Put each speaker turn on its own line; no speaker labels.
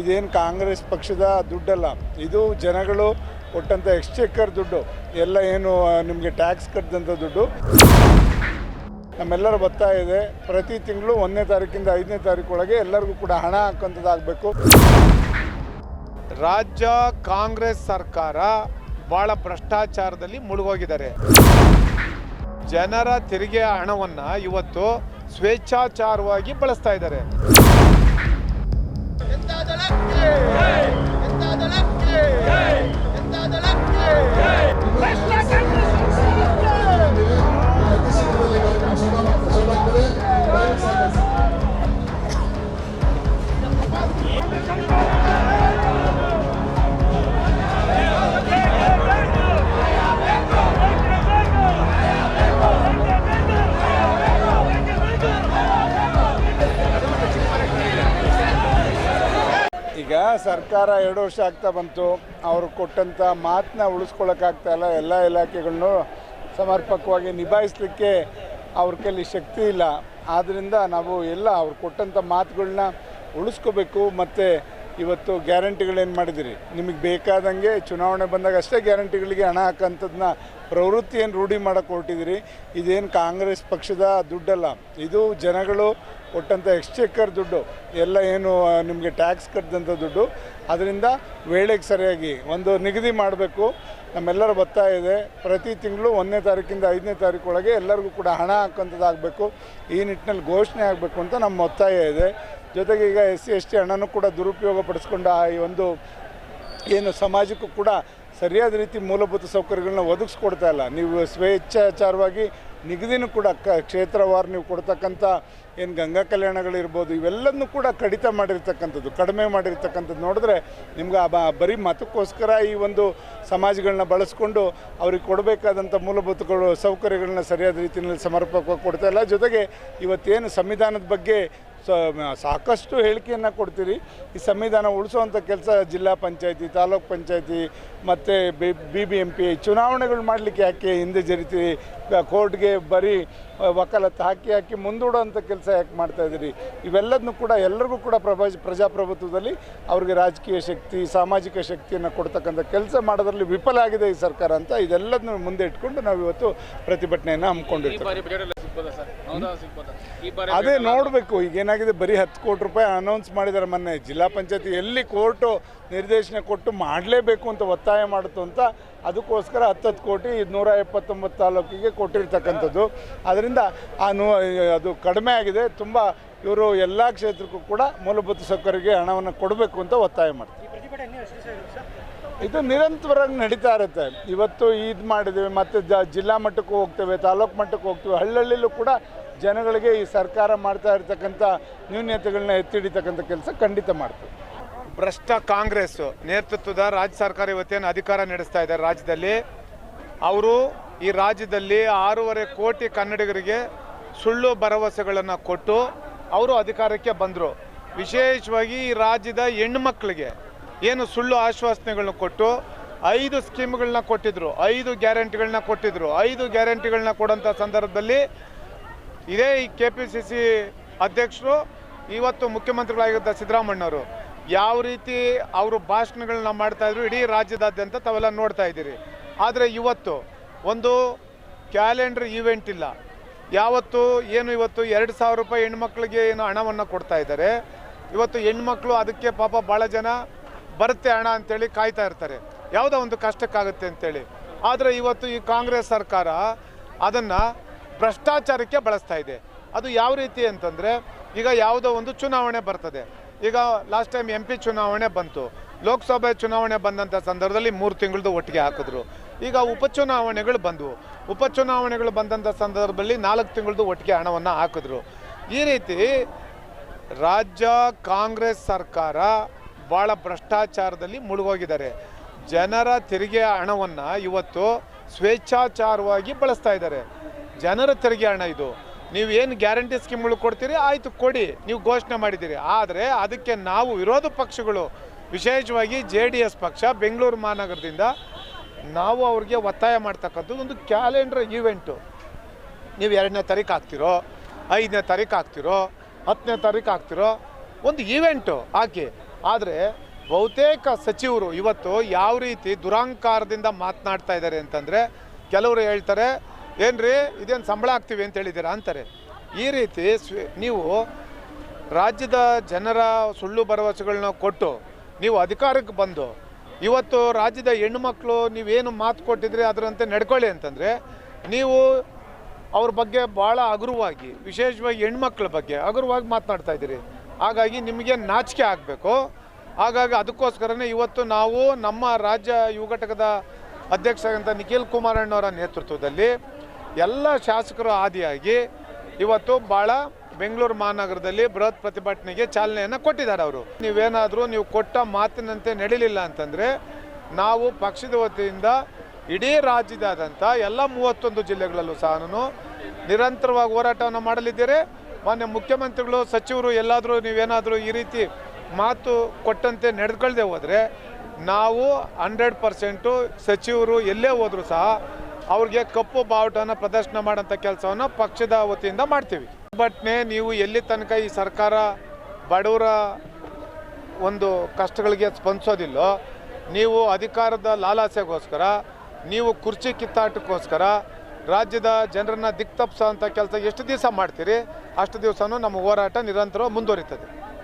ಇದೇನು ಕಾಂಗ್ರೆಸ್ ಪಕ್ಷದ ದುಡ್ಡಲ್ಲ. ಇದು ಜನಗಳು ಕೊಟ್ಟಂಥ ಎಕ್ಸ್ಚೇಕರ್ ದುಡ್ಡು. ಎಲ್ಲ ಏನು ನಿಮಗೆ ಟ್ಯಾಕ್ಸ್ ಕಟ್ಟಿದಂಥ ದುಡ್ಡು. ನಮ್ಮೆಲ್ಲರ ಬರ್ತಾ ಇದೆ. ಪ್ರತಿ ತಿಂಗಳು ಒಂದನೇ ತಾರೀಕಿಂದ ಐದನೇ ತಾರೀಕು ಎಲ್ಲರಿಗೂ ಕೂಡ ಹಣ ಹಾಕೋಂಥದ್ದಾಗಬೇಕು
ರಾಜ್ಯ ಕಾಂಗ್ರೆಸ್ ಸರ್ಕಾರ ಭಾಳ ಭ್ರಷ್ಟಾಚಾರದಲ್ಲಿ ಮುಳುಗೋಗಿದ್ದಾರೆ. ಜನರ ತೆರಿಗೆ ಹಣವನ್ನು ಇವತ್ತು ಸ್ವೇಚ್ಛಾಚಾರವಾಗಿ ಬಳಸ್ತಾ ಇದ್ದಾರೆ.
ಈಗ ಸರ್ಕಾರ ಎರಡು ವರ್ಷ ಆಗ್ತಾ ಬಂತು, ಅವರು ಕೊಟ್ಟಂಥ ಮಾತನ್ನ ಉಳಿಸ್ಕೊಳ್ಳೋಕ್ಕಾಗ್ತಾ ಇಲ್ಲ, ಎಲ್ಲ ಇಲಾಖೆಗಳನ್ನು ಸಮರ್ಪಕವಾಗಿ ನಿಭಾಯಿಸಲಿಕ್ಕೆ ಅವ್ರ ಕೈಲಿ ಶಕ್ತಿ ಇಲ್ಲ. ಆದ್ದರಿಂದ ನಾವು ಎಲ್ಲ ಅವ್ರು ಕೊಟ್ಟಂಥ ಮಾತುಗಳನ್ನ ಉಳಿಸ್ಕೋಬೇಕು, ಮತ್ತು ಇವತ್ತು ಗ್ಯಾರಂಟಿಗಳೇನು ಮಾಡಿದಿರಿ? ನಿಮಗೆ ಬೇಕಾದಂಗೆ ಚುನಾವಣೆ ಬಂದಾಗ ಅಷ್ಟೇ ಗ್ಯಾರಂಟಿಗಳಿಗೆ ಹಣ ಹಾಕೋಂಥದ್ದನ್ನ ಪ್ರವೃತ್ತಿಯನ್ನು ರೂಢಿ ಮಾಡೋಕ್ಕೆ ಹೊರಟಿದ್ದೀರಿ ಇದೇನು ಕಾಂಗ್ರೆಸ್ ಪಕ್ಷದ ದುಡ್ಡಲ್ಲ. ಇದು ಜನಗಳು ಕೊಟ್ಟಂಥ ಎಕ್ಸ್ಚೇಕರ್ ದುಡ್ಡು. ಎಲ್ಲ ಏನು ನಿಮಗೆ ಟ್ಯಾಕ್ಸ್ ಕಟ್ಟಿದಂಥ ದುಡ್ಡು. ಅದರಿಂದ ವೇಳೆಗೆ ಸರಿಯಾಗಿ ಒಂದು ನಿಗದಿ ಮಾಡಬೇಕು. ನಮ್ಮೆಲ್ಲರ ಒತ್ತಾಯ ಇದೆ. ಪ್ರತಿ ತಿಂಗಳು ಒಂದನೇ ತಾರೀಕಿಂದ ಐದನೇ ತಾರೀಕು ಎಲ್ಲರಿಗೂ ಕೂಡ ಹಣ ಹಾಕೋಂಥದ್ದಾಗಬೇಕು ಈ ನಿಟ್ಟಿನಲ್ಲಿ ಘೋಷಣೆ ಆಗಬೇಕು ಅಂತ ನಮ್ಮ ಒತ್ತಾಯ ಇದೆ. ಜೊತೆಗೆ ಈಗ ಎಸ್ ಸಿ, ಎಸ್ ಟಿ ಹಣನೂ ಕೂಡ ದುರುಪಯೋಗ ಪಡಿಸ್ಕೊಂಡು ಈ ಒಂದು ಏನು ಸಮಾಜಕ್ಕೂ ಕೂಡ ಸರಿಯಾದ ರೀತಿ ಮೂಲಭೂತ ಸೌಕರ್ಯಗಳನ್ನ ಒದಗಿಸ್ಕೊಡ್ತಾ ಇಲ್ಲ. ನೀವು ಸ್ವೇಚ್ಛಾಚಾರವಾಗಿ ನಿಗದಿನೂ ಕೂಡ ಕ ಕ್ಷೇತ್ರವಾರು ನೀವು ಕೊಡ್ತಕ್ಕಂಥ ಏನು ಗಂಗಾ ಕಲ್ಯಾಣಗಳಿರ್ಬೋದು ಇವೆಲ್ಲದನ್ನೂ ಕೂಡ ಕಡಿತ ಮಾಡಿರ್ತಕ್ಕಂಥದ್ದು, ಕಡಿಮೆ ಮಾಡಿರ್ತಕ್ಕಂಥದ್ದು ನೋಡಿದ್ರೆ ನಿಮ್ಗೆ ಆ ಬರೀ ಮತಕ್ಕೋಸ್ಕರ ಈ ಒಂದು ಸಮಾಜಗಳನ್ನ ಬಳಸ್ಕೊಂಡು ಅವ್ರಿಗೆ ಕೊಡಬೇಕಾದಂಥ ಮೂಲಭೂತಗಳು, ಸೌಕರ್ಯಗಳನ್ನ ಸರಿಯಾದ ರೀತಿಯಲ್ಲಿ ಸಮರ್ಪಕವಾಗಿ ಕೊಡ್ತಾ ಇಲ್ಲ. ಜೊತೆಗೆ ಇವತ್ತೇನು ಸಂವಿಧಾನದ ಬಗ್ಗೆ ಸ ಸಾಕಷ್ಟು ಹೇಳಿಕೆಯನ್ನು ಕೊಡ್ತೀರಿ. ಈ ಸಂವಿಧಾನ ಉಳಿಸುವಂಥ ಕೆಲಸ ಜಿಲ್ಲಾ ಪಂಚಾಯತಿ ತಾಲೂಕ್ ಪಂಚಾಯತಿ ಮತ್ತು B B B M P ಚುನಾವಣೆಗಳು ಮಾಡಲಿಕ್ಕೆ ಯಾಕೆ ಹಿಂದೆ ಜರಿತೀರಿ? ಕೋರ್ಟ್ಗೆ ಬರೀ ವಕಾಲತ್ತು ಹಾಕಿ ಹಾಕಿ ಮುಂದೂಡುವಂಥ ಕೆಲಸ ಯಾಕೆ ಮಾಡ್ತಾ ಇದ್ದೀರಿ? ಇವೆಲ್ಲದನ್ನು ಕೂಡ ಎಲ್ಲರಿಗೂ ಕೂಡ ಪ್ರಭಾ ಪ್ರಜಾಪ್ರಭುತ್ವದಲ್ಲಿ ಅವ್ರಿಗೆ ರಾಜಕೀಯ ಶಕ್ತಿ ಸಾಮಾಜಿಕ ಶಕ್ತಿಯನ್ನು ಕೊಡ್ತಕ್ಕಂಥ ಕೆಲಸ ಮಾಡೋದ್ರಲ್ಲಿ ವಿಫಲ ಆಗಿದೆ ಈ ಸರ್ಕಾರ ಅಂತ ಇದೆಲ್ಲದನ್ನು ಮುಂದೆ ಇಟ್ಕೊಂಡು ನಾವು ಇವತ್ತು ಪ್ರತಿಭಟನೆಯನ್ನು ಹಮ್ಮಿಕೊಂಡಿರ್ತೀವಿ. ಅದೇ ನೋಡಬೇಕು ಈಗ ಏನಾಗಿದೆ ಬರೀ ಹತ್ತು ಕೋಟಿ ರೂಪಾಯಿ ಅನೌನ್ಸ್ ಮಾಡಿದ್ದಾರೆ ಮೊನ್ನೆ. ಜಿಲ್ಲಾ ಪಂಚಾಯತಿ ಎಲ್ಲಿ ಕೋರ್ಟು ನಿರ್ದೇಶನ ಕೊಟ್ಟು ಮಾಡಲೇಬೇಕು ಅಂತ ಒತ್ತಾಯ ಮಾಡಿತು ಅಂತ ಅದಕ್ಕೋಸ್ಕರ ಹತ್ತತ್ತು ಕೋಟಿ ನೂರ ಎಪ್ಪತ್ತೊಂಬತ್ತು ತಾಲೂಕಿಗೆ ಕೊಟ್ಟಿರ್ತಕ್ಕಂಥದ್ದು. ಅದರಿಂದ ಆ ನೂ, ಅದು ಕಡಿಮೆ ಆಗಿದೆ. ತುಂಬ ಇವರು ಎಲ್ಲ ಕ್ಷೇತ್ರಕ್ಕೂ ಕೂಡ ಮೂಲಭೂತ ಸೌಕರ್ಯಕ್ಕೆ ಹಣವನ್ನು ಕೊಡಬೇಕು ಅಂತ ಒತ್ತಾಯ ಮಾಡ್ತಾರೆ. ಇದು ನಿರಂತರವಾಗಿ ನಡೀತಾ ಇರುತ್ತೆ. ಇವತ್ತು ಇದು ಮಾಡಿದ್ದೀವಿ ಮತ್ತು ಜ ಜಿಲ್ಲಾ ಮಟ್ಟಕ್ಕೂ ಹೋಗ್ತೇವೆ ತಾಲೂಕು ಮಟ್ಟಕ್ಕೆ ಹೋಗ್ತೇವೆ. ಹಳ್ಳಹಳ್ಳಿಲೂ ಕೂಡ ಜನಗಳಿಗೆ ಈ ಸರ್ಕಾರ ಮಾಡ್ತಾ ಇರ್ತಕ್ಕಂಥ ನ್ಯೂನ್ಯತೆಗಳನ್ನ ಎತ್ತಿಡಿತಕ್ಕಂಥ ಕೆಲಸ ಖಂಡಿತ ಮಾಡ್ತೀವಿ.
ಭ್ರಷ್ಟ ಕಾಂಗ್ರೆಸ್ ನೇತೃತ್ವದ ರಾಜ್ಯ ಸರ್ಕಾರ ಇವತ್ತೇನು ಅಧಿಕಾರ ನಡೆಸ್ತಾ ಇದೆ ರಾಜ್ಯದಲ್ಲಿ? ಅವರು ಈ ರಾಜ್ಯದಲ್ಲಿ ಆರೂವರೆ ಕೋಟಿ ಕನ್ನಡಿಗರಿಗೆ ಸುಳ್ಳು ಭರವಸೆಗಳನ್ನು ಕೊಟ್ಟು ಅವರು ಅಧಿಕಾರಕ್ಕೆ ಬಂದರು. ವಿಶೇಷವಾಗಿ ಈ ರಾಜ್ಯದ ಹೆಣ್ಣುಮಕ್ಕಳಿಗೆ ಏನು ಸುಳ್ಳು ಆಶ್ವಾಸನೆಗಳನ್ನ ಕೊಟ್ಟು ಐದು ಸ್ಕೀಮ್ಗಳನ್ನ ಕೊಟ್ಟಿದ್ರು, ಐದು ಗ್ಯಾರಂಟಿಗಳನ್ನ ಕೊಟ್ಟಿದ್ರು, ಐದು ಗ್ಯಾರಂಟಿಗಳನ್ನ ಕೊಡೋಂಥ ಸಂದರ್ಭದಲ್ಲಿ ಇದೇ ಈ ಕೆ ಪಿ ಸಿ ಸಿ ಅಧ್ಯಕ್ಷರು, ಇವತ್ತು ಮುಖ್ಯಮಂತ್ರಿಗಳಾಗಿದ್ದ ಸಿದ್ದರಾಮಣ್ಣವರು ಯಾವ ರೀತಿ ಅವರು ಭಾಷಣಗಳನ್ನ ಮಾಡ್ತಾ ಇದ್ರು, ಇಡೀ ರಾಜ್ಯದಾದ್ಯಂತ ತಾವೆಲ್ಲ ನೋಡ್ತಾ ಇದ್ದೀರಿ. ಆದರೆ ಇವತ್ತು ಒಂದು ಕ್ಯಾಲೆಂಡರ್ ಈವೆಂಟ್ ಇಲ್ಲ. ಯಾವತ್ತು ಏನು ಇವತ್ತು ಎರಡು ಸಾವಿರ ರೂಪಾಯಿ ಹೆಣ್ಮಕ್ಳಿಗೆ ಏನು ಹಣವನ್ನು ಕೊಡ್ತಾ ಇದ್ದಾರೆ. ಇವತ್ತು ಹೆಣ್ಮಕ್ಳು ಅದಕ್ಕೆ ಪಾಪ ಭಾಳ ಜನ ಬರುತ್ತೆ ಹಣ ಅಂತೇಳಿ ಕಾಯ್ತಾ ಇರ್ತಾರೆ. ಯಾವುದೋ ಒಂದು ಕಷ್ಟಕ್ಕಾಗುತ್ತೆ ಅಂತೇಳಿ. ಆದರೆ ಇವತ್ತು ಈ ಕಾಂಗ್ರೆಸ್ ಸರ್ಕಾರ ಅದನ್ನು ಭ್ರಷ್ಟಾಚಾರಕ್ಕೆ ಬಳಸ್ತಾ ಇದೆ. ಅದು ಯಾವ ರೀತಿ ಅಂತಂದರೆ ಈಗ ಯಾವುದೋ ಒಂದು ಚುನಾವಣೆ ಬರ್ತದೆ. ಈಗ ಲಾಸ್ಟ್ ಟೈಮ್ ಎಂ ಪಿ ಚುನಾವಣೆ ಬಂತು. ಲೋಕಸಭೆ ಚುನಾವಣೆ ಬಂದಂಥ ಸಂದರ್ಭದಲ್ಲಿ ಮೂರು ತಿಂಗಳದ್ದು ಒಟ್ಟಿಗೆ ಹಾಕಿದ್ರು. ಈಗ ಉಪಚುನಾವಣೆಗಳು ಬಂದವು. ಉಪಚುನಾವಣೆಗಳು ಬಂದಂಥ ಸಂದರ್ಭದಲ್ಲಿ ನಾಲ್ಕು ತಿಂಗಳದ್ದು ಒಟ್ಟಿಗೆ ಹಣವನ್ನು ಹಾಕಿದ್ರು. ಈ ರೀತಿ ರಾಜ್ಯ ಕಾಂಗ್ರೆಸ್ ಸರ್ಕಾರ ಭಾಳ ಭ್ರಷ್ಟಾಚಾರದಲ್ಲಿ ಮುಳುಗೋಗಿದ್ದಾರೆ. ಜನರ ತೆರಿಗೆ ಹಣವನ್ನು ಇವತ್ತು ಸ್ವೇಚ್ಛಾಚಾರವಾಗಿ ಬಳಸ್ತಾ ಇದ್ದಾರೆ. ಜನರ ತೆರಿಗೆ ಹಣ ಇದು. ನೀವು ಏನು ಗ್ಯಾರಂಟಿ ಸ್ಕೀಮ್ಗಳು ಕೊಡ್ತೀರಿ? ಆಯಿತು, ಕೊಡಿ. ನೀವು ಘೋಷಣೆ ಮಾಡಿದ್ದೀರಿ. ಆದರೆ ಅದಕ್ಕೆ ನಾವು ವಿರೋಧ ಪಕ್ಷಗಳು, ವಿಶೇಷವಾಗಿ ಜೆ ಪಕ್ಷ, ಬೆಂಗಳೂರು ಮಹಾನಗರದಿಂದ ನಾವು ಅವ್ರಿಗೆ ಒತ್ತಾಯ ಮಾಡ್ತಕ್ಕಂಥದ್ದು ಒಂದು ಕ್ಯಾಲೆಂಡರ್ ಈವೆಂಟು. ನೀವು ಎರಡನೇ ತಾರೀಕು ಆಗ್ತಿರೋ ಐದನೇ ತಾರೀಕು ಆಗ್ತಿರೋ ಹತ್ತನೇ ತಾರೀಕು ಆಗ್ತಿರೋ ಒಂದು ಈವೆಂಟು ಹಾಕಿ. ಆದರೆ ಬಹುತೇಕ ಸಚಿವರು ಇವತ್ತು ಯಾವ ರೀತಿ ದುರಾಂಕಾರದಿಂದ ಮಾತನಾಡ್ತಾ ಇದ್ದಾರೆ ಅಂತಂದರೆ ಕೆಲವರು ಹೇಳ್ತಾರೆ, ಏನ್ರಿ, ಇದೇನು ಸಂಬಳ ಆಗ್ತೀವಿ ಅಂತ ಹೇಳಿದ್ದೀರಾ? ಅಂತಾರೆ. ಈ ರೀತಿ ನೀವು ರಾಜ್ಯದ ಜನರ ಸುಳ್ಳು ಭರವಸೆಗಳನ್ನ ಕೊಟ್ಟು ನೀವು ಅಧಿಕಾರಕ್ಕೆ ಬಂದು, ಇವತ್ತು ರಾಜ್ಯದ ಹೆಣ್ಣುಮಕ್ಕಳು ನೀವೇನು ಮಾತು ಕೊಟ್ಟಿದ್ರಿ ಅದರಂತೆ ನಡ್ಕೊಳ್ಳಿ ಅಂತಂದರೆ, ನೀವು ಅವ್ರ ಬಗ್ಗೆ ಭಾಳ ಹಗುರವಾಗಿ ವಿಶೇಷವಾಗಿ ಹೆಣ್ಮಕ್ಳ ಬಗ್ಗೆ ಹಗುರವಾಗಿ ಮಾತನಾಡ್ತಾ ಇದ್ದೀರಿ. ಹಾಗಾಗಿ ನಿಮಗೆ ನಾಚಿಕೆ ಆಗಬೇಕು. ಹಾಗಾಗಿ ಅದಕ್ಕೋಸ್ಕರನೇ ಇವತ್ತು ನಾವು ನಮ್ಮ ರಾಜ್ಯ ಯುವ ಘಟಕದ ಅಧ್ಯಕ್ಷರಾದಂಥ ನಿಖಿಲ್ ಕುಮಾರಣ್ಣವರ ನೇತೃತ್ವದಲ್ಲಿ ಎಲ್ಲ ಶಾಸಕರು ಆದಿಯಾಗಿ ಇವತ್ತು ಭಾಳ ಬೆಂಗಳೂರು ಮಹಾನಗರದಲ್ಲಿ ಬೃಹತ್ ಪ್ರತಿಭಟನೆಗೆ ಚಾಲನೆಯನ್ನು ಕೊಟ್ಟಿದ್ದಾರೆ ಅವರು. ನೀವೇನಾದರೂ ನೀವು ಕೊಟ್ಟ ಮಾತಿನಂತೆ ನಡೀಲಿಲ್ಲ ಅಂತಂದರೆ ನಾವು ಪಕ್ಷದ ವತಿಯಿಂದ ಇಡೀ ರಾಜ್ಯದಾದಂಥ ಎಲ್ಲ ಮೂವತ್ತೊಂದು ಜಿಲ್ಲೆಗಳಲ್ಲೂ ಸಹ ನಾನು ನಿರಂತರವಾಗಿ ಹೋರಾಟವನ್ನು ಮಾಡಲಿದ್ದೇನೆ. ಮಾನ್ಯ ಮುಖ್ಯಮಂತ್ರಿಗಳು, ಸಚಿವರು ಎಲ್ಲಾದರೂ ನೀವೇನಾದರೂ ಈ ರೀತಿ ಮಾತು ಕೊಟ್ಟಂತೆ ನಡೆದುಕೊಳ್ಳದೆ ಹೋದರೆ ನಾವು ಹಂಡ್ರೆಡ್ ಪರ್ಸೆಂಟು ಸಚಿವರು ಎಲ್ಲೇ ಹೋದರೂ ಸಹ ಅವ್ರಿಗೆ ಕಪ್ಪು ಬಾವುಟನ ಪ್ರದರ್ಶನ ಮಾಡೋಂಥ ಕೆಲಸವನ್ನು ಪಕ್ಷದ ವತಿಯಿಂದ ಮಾಡ್ತೀವಿ. ಪ್ರತಿಭಟನೆ ನೀವು ಎಲ್ಲಿ ತನಕ ಈ ಸರ್ಕಾರ ಬಡವರ ಒಂದು ಕಷ್ಟಗಳಿಗೆ ಸ್ಪಂದಿಸೋದಿಲ್ಲೋ, ನೀವು ಅಧಿಕಾರದ ಲಾಲಾಸೆಗೋಸ್ಕರ, ನೀವು ಕುರ್ಚಿ ಕಿತ್ತಾಟಕ್ಕೋಸ್ಕರ ರಾಜ್ಯದ ಜನರನ್ನ ದಿಕ್ತಪ್ಸೋ ಅಂಥ ಕೆಲಸ ಎಷ್ಟು ದಿವಸ ಮಾಡ್ತೀರಿ ಅಷ್ಟು ದಿವಸನೂ ನಮ್ಮ ಹೋರಾಟ ನಿರಂತರ ಮುಂದುವರಿತದೆ.